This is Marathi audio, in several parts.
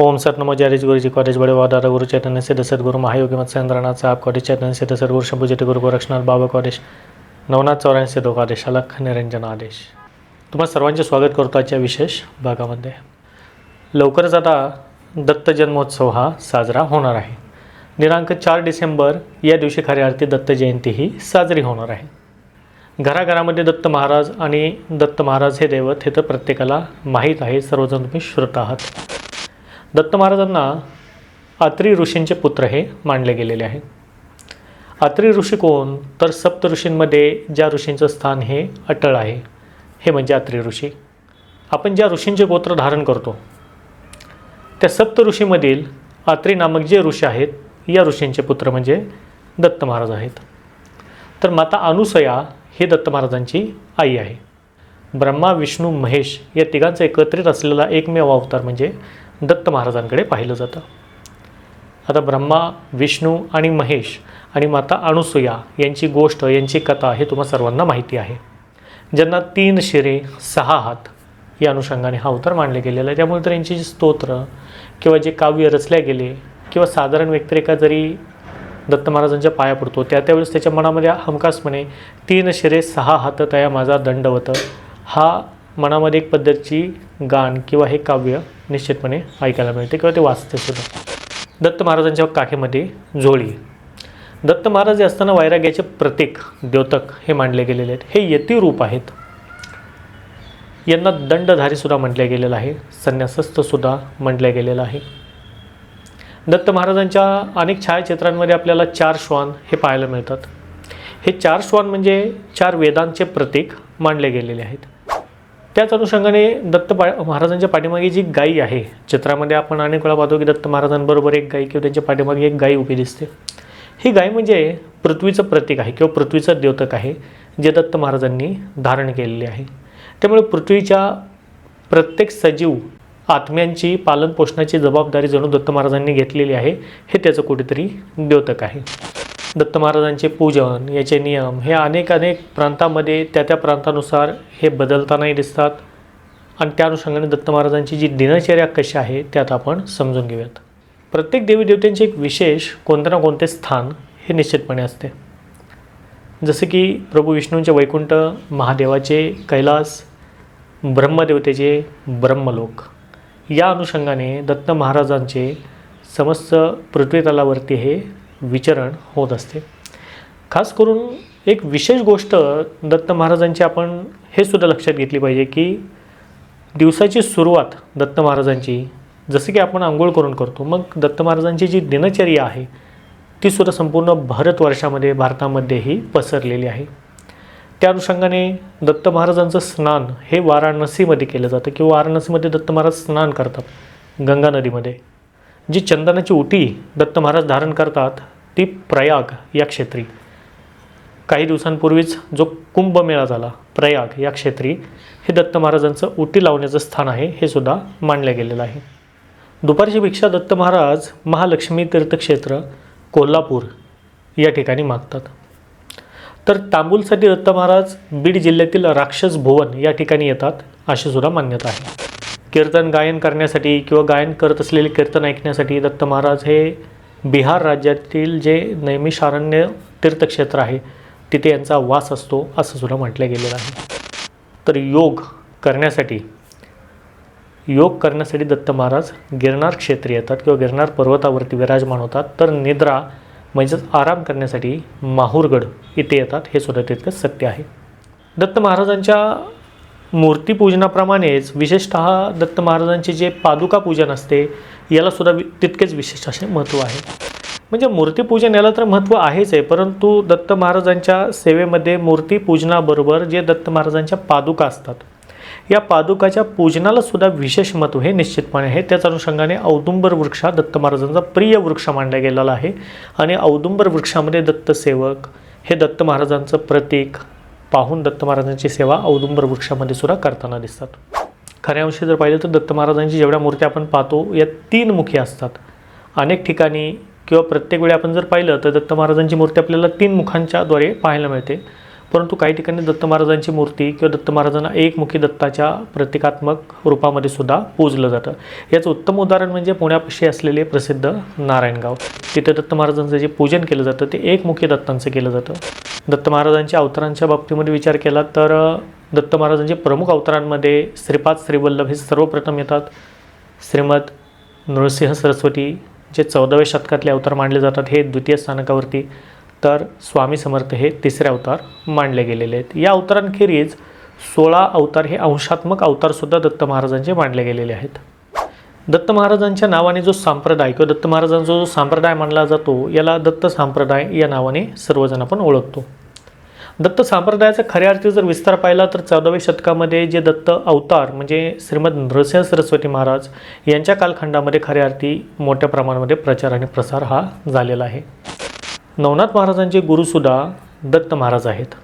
ओम सर नमो जयरेज गुरुजी कॉलेज बड़े वादारा गुरु चैतन्य सिद्ध सद्गुरु महायोगी मत सेंद्रनाथ साहब कॉलेज चैतन्य सिद्ध सद्गुरु शंभूजटी गुरु गोरक्षनाथ बाबा कॉलेज नवनाथ चौऱ्याऐंशी दो आदेश अलख निरंजन आदेश. तुम्हा सर्वांचे स्वागत करतो आजच्या विशेष भागामध्ये. लवकरच आता दत्त जन्मोत्सव हा साजरा होणार आहे. दिनांक चार डिसेंबर या दिवशी खऱ्या अर्थी दत्त जयंती ही साजरी होणार आहे. घराघरामध्ये दत्त महाराज आणि दत्त महाराज हे दैवत हे तर प्रत्येकाला माहीत आहे सर्वजण तुम्ही श्रोत आहात. दत्त महाराजांना अत्री ऋषींचे पुत्र हे मानले गेलेले आहे. अत्री ऋषी कोण? तर सप्त ऋषींमध्ये ज्या ऋषींचं स्थान हे अटळ आहे हे म्हणजे अत्री ऋषी. आपण ज्या ऋषींचे गोत्र धारण करतो त्या सप्त ऋषीमधील अत्री नामक जे ऋषी आहेत या ऋषींचे पुत्र म्हणजे दत्त महाराज आहेत. तर माता अनुसया ही दत्त महाराजांची आई आहे. ब्रह्मा विष्णू महेश या तिघांचा एकत्रित असलेला एकमेव अवतार म्हणजे दत्त महाराजांकडे पाहिलं जातं. आता ब्रह्मा विष्णू आणि महेश आणि माता अणुसुया यांची गोष्ट यांची कथा हे तुम्हा सर्वांना माहिती आहे. ज्यांना तीन शिरे सहा हात या अनुषंगाने हा अवतार मानले गेलेला आहे. त्यामुळे तर यांची जी स्तोत्र किंवा जे काव्य रचल्या गेले किंवा साधारण व्यक्तिरेखा जरी दत्त महाराजांच्या पाया पडतो त्या त्यावेळेस त्याच्या मनामध्ये हमखासपणे तीन शिरे सहा हात तया माझा दंडवत. हा मनामध्ये एक पद्धतीची गाण किंवा हे काव्य निश्चितपणे ऐकायला मिळते किंवा ते वाचते सुद्धा. दत्त महाराजांच्या काखेमध्ये झोळी. दत्त महाराज हे असताना वैराग्याचे प्रतीक द्योतक हे मांडले गेलेले आहेत. हे यती रूप आहेत. यांना दंडधारीसुद्धा म्हटलं गेलेलं आहे. संन्यासस्थसुद्धा म्हटलं गेलेलं आहे. दत्त महाराजांच्या अनेक छायाचित्रांमध्ये आपल्याला चार श्वान हे पाहायला मिळतात. हे चार श्वान म्हणजे चार वेदांचे प्रतीक मानले गेलेले आहेत. त्याच अनुषंगाने दत्त पा महाराजांच्या पाठीमागे जी गाई आहे चित्रामध्ये आपण अनेक वेळा पाहतो की दत्त महाराजांबरोबर एक गाई किंवा त्यांच्या पाठीमागे एक गाई उभी दिसते. ही गाय म्हणजे पृथ्वीचं प्रतीक आहे किंवा पृथ्वीचं द्योतक आहे जे दत्त महाराजांनी धारण केलेले आहे. त्यामुळे पृथ्वीच्या प्रत्येक सजीव आत्म्यांची पालनपोषणाची जबाबदारी जणू दत्त महाराजांनी घेतलेली आहे हे त्याचं कुठेतरी द्योतक आहे. दत्त महाराजांचे पूजन याचे नियम हे अनेक अनेक प्रांतामध्ये त्या त्या प्रांतानुसार हे बदलतानाही दिसतात. आणि त्या अनुषंगाने दत्त महाराजांची जी दिनचर्या कशी आहे त्यात आपण समजून घेऊयात. प्रत्येक देवीदेवतांचे एक विशेष कोणते ना कोणते स्थान हे निश्चितपणे असते. जसे की प्रभू विष्णूंचे वैकुंठ महादेवाचे कैलास ब्रह्मदेवतेचे ब्रह्मलोक. या अनुषंगाने दत्त महाराजांचे समस्त पृथ्वीतलावरती हे विचरण होत असते. खास करून एक विशेष गोष्ट दत्त महाराजांची आपण हे सुद्धा लक्षात घेतली पाहिजे की दिवसाची सुरुवात दत्त महाराजांची जसं की आपण आंघोळ करून करतो मग दत्त महाराजांची जी दिनचर्या आहे ती सुद्धा संपूर्ण भारतवर्षामध्ये भारतामध्येही पसरलेली आहे. त्या अनुषंगाने दत्त महाराजांचं स्नान हे वाराणसीमध्ये केलं जातं किंवा वाराणसीमध्ये दत्त महाराज स्नान करतात गंगा नदीमध्ये. जी चंदनाची उटी दत्त महाराज धारण करतात ती प्रयाग या क्षेत्री. काही दिवसांपूर्वीच जो कुंभमेळा झाला प्रयाग या क्षेत्री हे दत्त महाराजांचं उटी लावण्याचं स्थान आहे हे सुद्धा मानलं गेलेलं आहे. दुपारची भिक्षा दत्त महाराज महालक्ष्मी तीर्थक्षेत्र कोल्हापूर या ठिकाणी मागतात. तर तांबूलसाठी दत्त महाराज बीड जिल्ह्यातील राक्षस भुवन या ठिकाणी येतात अशी सुद्धा मान्यता आहे. कीर्तन गायन करण्यासाठी किंवा गायन करत असलेले कीर्तन ऐकण्यासाठी दत्त महाराज हे बिहार राज्यातील जे नैमिषारण्य तीर्थक्षेत्र आहे तिथे यांचा वास असतो असं सुद्धा म्हटलं गेलेलं आहे. तर योग करण्यासाठी योग करण्यासाठी दत्त महाराज गिरनार क्षेत्री येतात किंवा गिरनार पर्वतावरती विराजमान होतात. तर निद्रा म्हणजेच आराम करण्यासाठी माहूरगड इथे येतात हे सुद्धा तितकंच सत्य आहे. दत्त महाराजांच्या मूर्तीपूजनाप्रमाणेच विशेषत दत्त महाराजांचे जे पादुका पूजन असते याला सुद्धा वि तितकेच विशेष असे महत्त्व आहे. म्हणजे मूर्तीपूजन याला तर महत्त्व आहेच आहे परंतु दत्त महाराजांच्या सेवेमध्ये मूर्तीपूजनाबरोबर जे दत्त महाराजांच्या पादुका असतात या पादुकाच्या पूजनाला सुद्धा विशेष महत्त्व हे निश्चितपणे आहे. त्याच अनुषंगाने औदुंबर वृक्ष हा दत्त महाराजांचा प्रिय वृक्ष मानला गेलेला आहे. आणि औदुंबर वृक्षामध्ये दत्तसेवक हे दत्त महाराजांचं प्रतीक पाहून दत्त महाराजांची सेवा औदुंबर वृक्षामध्ये सुद्धा करताना दिसतात. खऱ्या अंशी जर पाहिलं तर दत्त महाराजांची जेवढ्या मूर्त्या आपण पाहतो या तीन मुखी असतात. अनेक ठिकाणी किंवा प्रत्येक वेळी आपण जर पाहिलं तर दत्त महाराजांची मूर्ती आपल्याला तीन मुखांच्याद्वारे पाहायला मिळते. परंतु काही ठिकाणी दत्त महाराजांची मूर्ती किंवा दत्त महाराजांना एकमुखी दत्ताच्या प्रतिकात्मक रूपामध्ये सुद्धा पूजलं जातं. याचं उत्तम उदाहरण म्हणजे पुण्यापाशी असलेले प्रसिद्ध नारायणगाव. तिथे दत्त महाराजांचं जे पूजन केलं जातं ते एकमुखी दत्तांचं केलं जातं. दत्त महाराजांच्या अवतारांच्या बाबतीमध्ये विचार केला तर दत्त महाराजांचे प्रमुख अवतारांमध्ये श्रीपाद श्रीवल्लभ हे सर्वप्रथम येतात. श्रीमद नृसिंह सरस्वती जे चौदाव्या शतकातले अवतार मानले जातात हे द्वितीय स्थानकावरती तर स्वामी समर्थ हे तिसरे अवतार मानले गेलेले आहेत. या अवतारांखेरीज सोळा अवतार हे अंशात्मक अवतारसुद्धा दत्त महाराजांचे मानले गेलेले आहेत. दत्त महाराजांच्या नावाने जो संप्रदाय किंवा दत्त महाराजांचा जो संप्रदाय मानला जातो याला दत्त संप्रदाय या नावाने सर्वजण आपण ओळखतो. दत्त संप्रदायाचा खऱ्या अर्थी जर विस्तार पाहिला तर चौदाव्या शतकामध्ये जे दत्त अवतार म्हणजे श्रीमद नृसिंह सरस्वती महाराज यांच्या कालखंडामध्ये खऱ्या अर्थी मोठ्या प्रमाणामध्ये प्रचार आणि प्रसार हा झालेला आहे. नवनाथ महाराजांचे गुरुसुद्धा दत्त महाराज आहेत.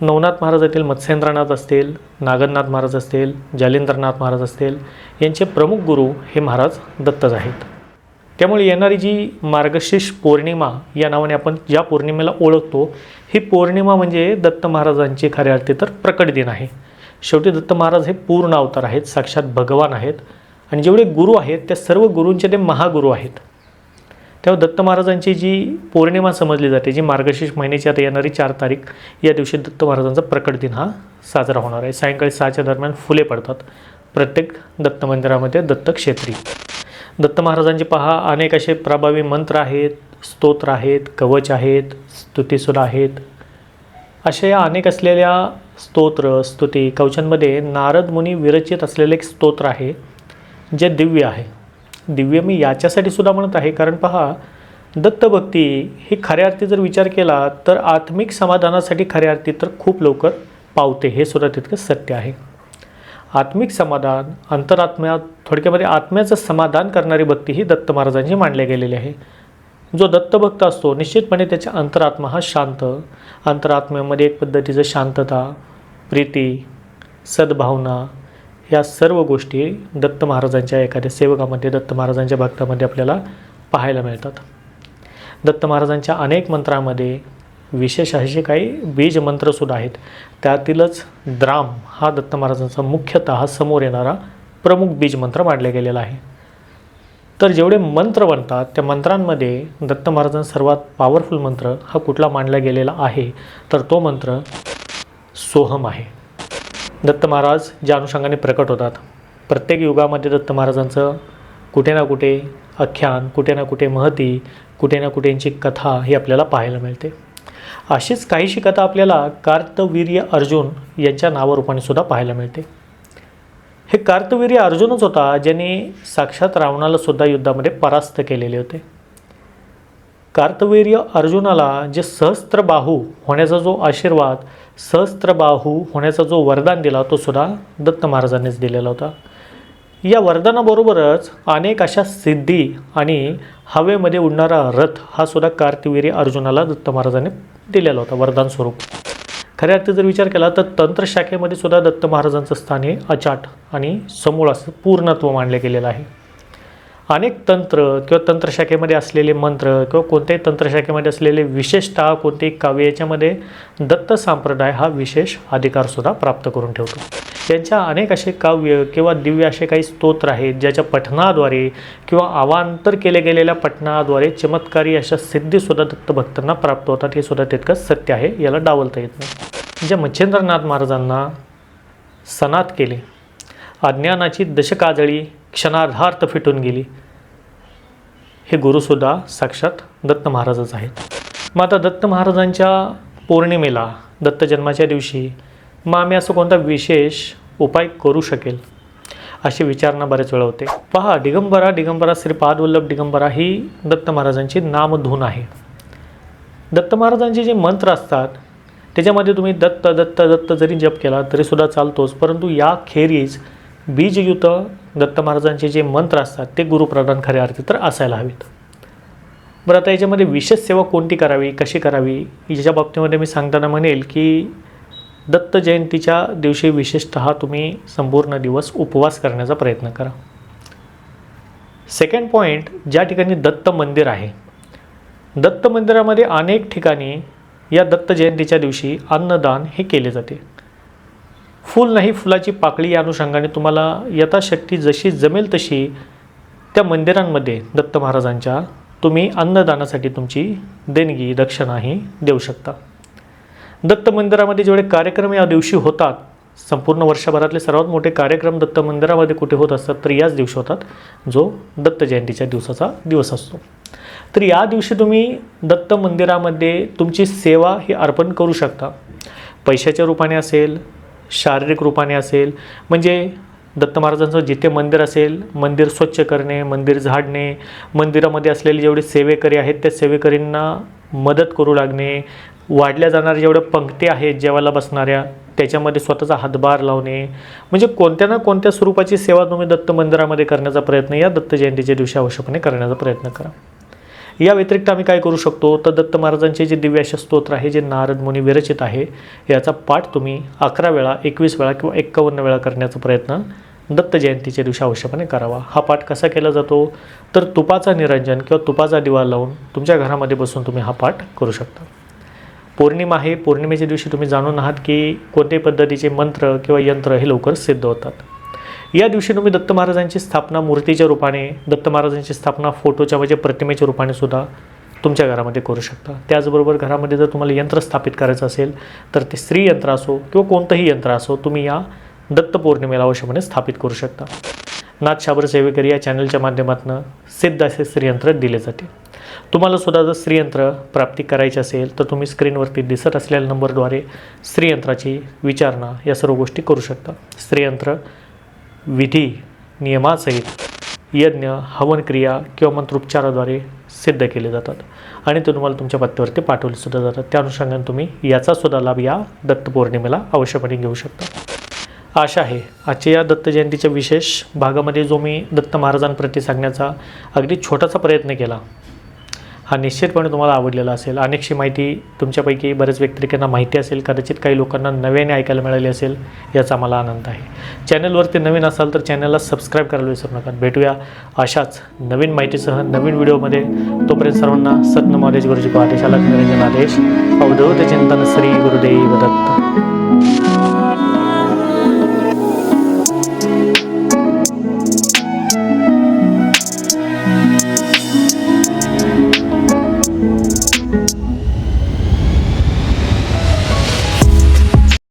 नवनाथ महाराज येथील मत्स्येंद्रनाथ असतील नागनाथ महाराज असतील जालेंद्रनाथ महाराज असतील यांचे प्रमुख गुरु हे महाराज दत्तच आहेत. त्यामुळे येणारी जी मार्गशीर्ष पौर्णिमा या नावाने आपण ज्या पौर्णिमेला ओळखतो ही पौर्णिमा म्हणजे दत्त महाराजांची खऱ्या अर्थी तर प्रकट दिन आहे. शेवटी दत्त महाराज हे पूर्ण अवतार आहेत साक्षात भगवान आहेत आणि जेवढे गुरु आहेत त्या सर्व गुरूंचे ते महागुरू आहेत. तेव्हा दत्त महाराजांची जी पौर्णिमा समजली जाते जी मार्गशीर्ष महिन्याची आता येणारी चार तारीख या दिवशी दत्त महाराजांचा प्रकट दिन हा साजरा होणार आहे. सायंकाळी सहाच्या दरम्यान फुले पडतात प्रत्येक दत्त मंदिरामध्ये दत्तक्षेत्री दत्त महाराजांचे पहा अनेक असे प्रभावी मंत्र आहेत स्तोत्र आहेत कवच आहेत स्तुतीसुर आहेत. अशा या अनेक असलेल्या स्तोत्र स्तुती कवचांमध्ये नारद मुनी विरचित असलेले एक स्तोत्र आहे जे दिव्य आहे. दिव्य मी याच्यासाठी सुद्धा म्हणत आहे. कारण पहा दत्तभक्ती ही खऱ्या अर्थी जर विचार केला तर आत्मिक समाधानासाठी खऱ्या अर्थी तर खूप लवकर पावते. हे सुद्धा तितकं सत्य आहे. आत्मिक समाधान अंतरात्म्यात थोडक्यामध्ये आत्म्याचं समाधान करणारी भक्ती ही दत्त महाराजांची मांडली गेलेली आहे. जो दत्तभक्त असतो निश्चितपणे त्याच्या अंतरात्मा हा शांत अंतरात्म्यामध्ये एक पद्धतीचं शांतता प्रीती सद्भावना या सर्व गोष्टी दत्त महाराजांच्या एखाद्या सेवकामध्ये दत्त महाराजांच्या भक्तामध्ये आपल्याला पाहायला मिळतात. दत्त महाराजांच्या अनेक मंत्रामध्ये विशेष असे काही बीज मंत्रसुद्धा आहेत. त्यातीलच द्राम हा दत्त महाराजांचा मुख्यतः समोर येणारा प्रमुख बीज मंत्र मांडला गेलेला आहे. तर जेवढे मंत्र बनतात त्या मंत्रांमध्ये दत्त महाराजांचा सर्वात पॉवरफुल मंत्र हा कुठला मांडला गेलेला आहे? तर तो मंत्र सोहम आहे. दत्त महाराज ज्या अनुषंगाने प्रकट होतात. प्रत्येक युगामध्ये दत्त महाराजांचं कुठे ना कुठे आख्यान कुठे ना कुठे महती कुठे ना कुठे यांची कथा ही आपल्याला पाहायला मिळते. अशीच काहीशी कथा आपल्याला कार्तवीर्य अर्जुन यांच्या नावारूपाने सुद्धा पाहायला मिळते. हे कार्तवीर्य अर्जुनच होता ज्याने साक्षात रावणाला सुद्धा युद्धामध्ये परास्त केलेले होते. कार्तवीर्य अर्जुनाला जे सहस्त्रबाहू होण्याचा जो आशीर्वाद सहस्त्रबाहू होण्याचा जो वरदान दिला तो सुद्धा दत्त महाराजांनीच दिलेला होता. या वरदानाबरोबरच अनेक अशा सिद्धी आणि हवेमध्ये उडणारा रथ हा सुद्धा कार्तवीर्य अर्जुनाला दत्त महाराजांनी दिलेला होता वरदान स्वरूप. खऱ्या अर्थी जर विचार केला तर तंत्रशाखेमध्ये सुद्धा दत्त महाराजांचं स्थान हे अचाट आणि समूळ असं पूर्णत्व मानले गेलेलं आहे. अनेक तंत्र किंवा तंत्रशाखेमध्ये असलेले मंत्र किंवा कोणत्याही तंत्रशाखेमध्ये असलेले विशेषतः कोणतेही काव्य याच्यामध्ये दत्त संप्रदाय हा विशेष अधिकारसुद्धा प्राप्त करून ठेवतो. त्यांच्या अनेक असे काव्य किंवा दिव्य असे काही स्तोत्र आहेत ज्याच्या पठणाद्वारे किंवा अवांतर केले गेलेल्या पठणाद्वारे चमत्कारी अशा सिद्धीसुद्धा दत्तभक्तांना प्राप्त होतात हे सुद्धा तितकंच सत्य आहे याला डावलता येत नाही. ज्या मच्छिंद्रनाथ महाराजांना सनात केले. अज्ञानाची दशकाजळी क्षणार्धार्थ फिटून गेली. हे गुरुसुद्धा साक्षात दत्त महाराजच आहेत. मग आता दत्त महाराजांच्या पौर्णिमेला दत्त जन्माच्या दिवशी मग आम्ही असं कोणता विशेष उपाय करू शकेल? अशी विचारणा बरेच वेळा होते. पहा दिगंबरा दिगंबरा श्री पादवल्लभ दिगंबरा ही दत्त महाराजांची नामधून आहे. दत्त महाराजांचे जे मंत्र असतात त्याच्यामध्ये तुम्ही दत्त दत्त दत्त जरी जप केला तरीसुद्धा चालतोच परंतु या खेरीज बीजयुत दत्त महाराजांचे जे मंत्र असतात ते गुरुप्रधान खऱ्या अर्थी तर असायला हवेत. बरं आता याच्यामध्ये विशेष सेवा कोणती करावी कशी करावी याच्या बाबतीमध्ये मी सांगताना म्हणेल की दत्त जयंतीच्या दिवशी विशेषत तुम्ही संपूर्ण दिवस उपवास करण्याचा प्रयत्न करा. सेकंड पॉईंट ज्या ठिकाणी दत्त मंदिर आहे दत्त मंदिरामध्ये अनेक ठिकाणी या दत्त जयंतीच्या दिवशी अन्नदान हे केले जाते. फूल नाही फुलाची पाकळी या अनुषंगाने तुम्हाला यथाशक्ती जशी जमेल तशी त्या मंदिरांमध्ये दत्त महाराजांच्या तुम्ही अन्नदानासाठी तुमची देणगी दक्षिणाही देऊ शकता. दत्त मंदिरामध्ये जेवढे कार्यक्रम या दिवशी होतात संपूर्ण वर्षभरातले सर्वात मोठे कार्यक्रम दत्त मंदिरामध्ये कुठे होत असतात तर याच दिवशी होतात जो दत्त जयंतीच्या दिवसाचा दिवस असतो. तर या दिवशी तुम्ही दत्त मंदिरामध्ये तुमची सेवा ही अर्पण करू शकता. पैशाच्या रूपाने असेल शारीरिक रूपाने असेल म्हणजे दत्त महाराजांचं जिथे मंदिर असेल मंदिर स्वच्छ करणे मंदिर झाडणे मंदिरामध्ये असलेले जेवढे सेवेकरी आहेत त्या सेवेकरींना मदत करू लागणे वाढल्या जाणाऱ्या जेवढ्या पंक्ती आहेत जेवायला बसणाऱ्या त्याच्यामध्ये स्वतःचा हातभार लावणे म्हणजे कोणत्या ना कोणत्या स्वरूपाची सेवा तुम्ही दत्त मंदिरामध्ये करण्याचा प्रयत्न या दत्त जयंतीच्या दिवशी आवश्यकपणे करण्याचा प्रयत्न करा. या व्यतिरिक्त आम्ही काय करू शकतो? तर दत्त महाराजांचे जे दिव्याश स्तोत्र आहे जे नारद मुनी विरचित आहे याचा पाठ तुम्ही अकरा वेळा एकवीस वेळा किंवा एक्कावन्न वेळा करण्याचा प्रयत्न दत्त जयंतीच्या दिवशी आवश्यकपणे करावा. हा पाठ कसा केला जातो? तर तुपाचा निरंजन किंवा तुपाचा दिवा लावून तुमच्या घरामध्ये बसून तुम्ही हा पाठ करू शकता. पौर्णिमा आहे पौर्णिमेच्या दिवशी तुम्ही जाणून आहात की कोणत्याही पद्धतीचे मंत्र किंवा यंत्र हे लवकर सिद्ध होतात. या दिवशी तुम्ही दत्त महाराजांची स्थापना मूर्तीच्या रूपाने दत्त महाराजांची स्थापना फोटोच्या म्हणजे प्रतिमेच्या रूपाने सुद्धा तुमच्या घरामध्ये करू शकता. त्याचबरोबर घरामध्ये जर तुम्हाला यंत्र स्थापित करायचं असेल तर ते स्त्री यंत्र असो किंवा कोणतंही यंत्र असो तुम्ही या दत्त पौर्णिमेला अवश्यपणे स्थापित करू शकता. नाथ शाबर सेवेकरी या चॅनलच्या माध्यमातून सिद्ध असे स्त्रीयंत्र दिले जाते. तुम्हाला सुद्धा जर स्त्रीयंत्र प्राप्ती करायची असेल तर तुम्ही स्क्रीनवरती दिसत असलेल्या नंबरद्वारे स्त्रीयंत्राची विचारणा या सर्व गोष्टी करू शकता. स्त्रीयंत्र विधी नियमासहित यज्ञ हवनक्रिया किंवा मंत्रोपचाराद्वारे सिद्ध केले जातात. आणि ते तुम्हाला तुमच्या पत्त्यावरती पाठवले सुद्धा जातात. त्या अनुषंगाने तुम्ही याचा सुद्धा लाभ या दत्त पौर्णिमेला अवश्यपणे घेऊ शकता. आशा आहे आजच्या या दत्त जयंतीच्या विशेष भागामध्ये जो मी दत्त महाराजांप्रती सांगण्याचा अगदी छोटासा प्रयत्न केला हा निश्चितपणे तुम्हाला आवडलेला असेल. अनेकशी माहिती तुमच्यापैकी बरेच व्यक्तिरेखांना माहिती असेल. कदाचित काही लोकांना नव्याने ऐकायला मिळाली असेल याचा मला आनंद आहे. चॅनलवरती नवीन असाल तर चॅनलला सबस्क्राईब करायला विसरू नका. भेटूया अशाच नवीन माहितीसह नवीन व्हिडिओमध्ये. तोपर्यंत सर्वांना सत्न महादेश गुरुजी आदेशाला निरंजन आदेश अवधूत चिंतन श्री गुरुदेव दत्त.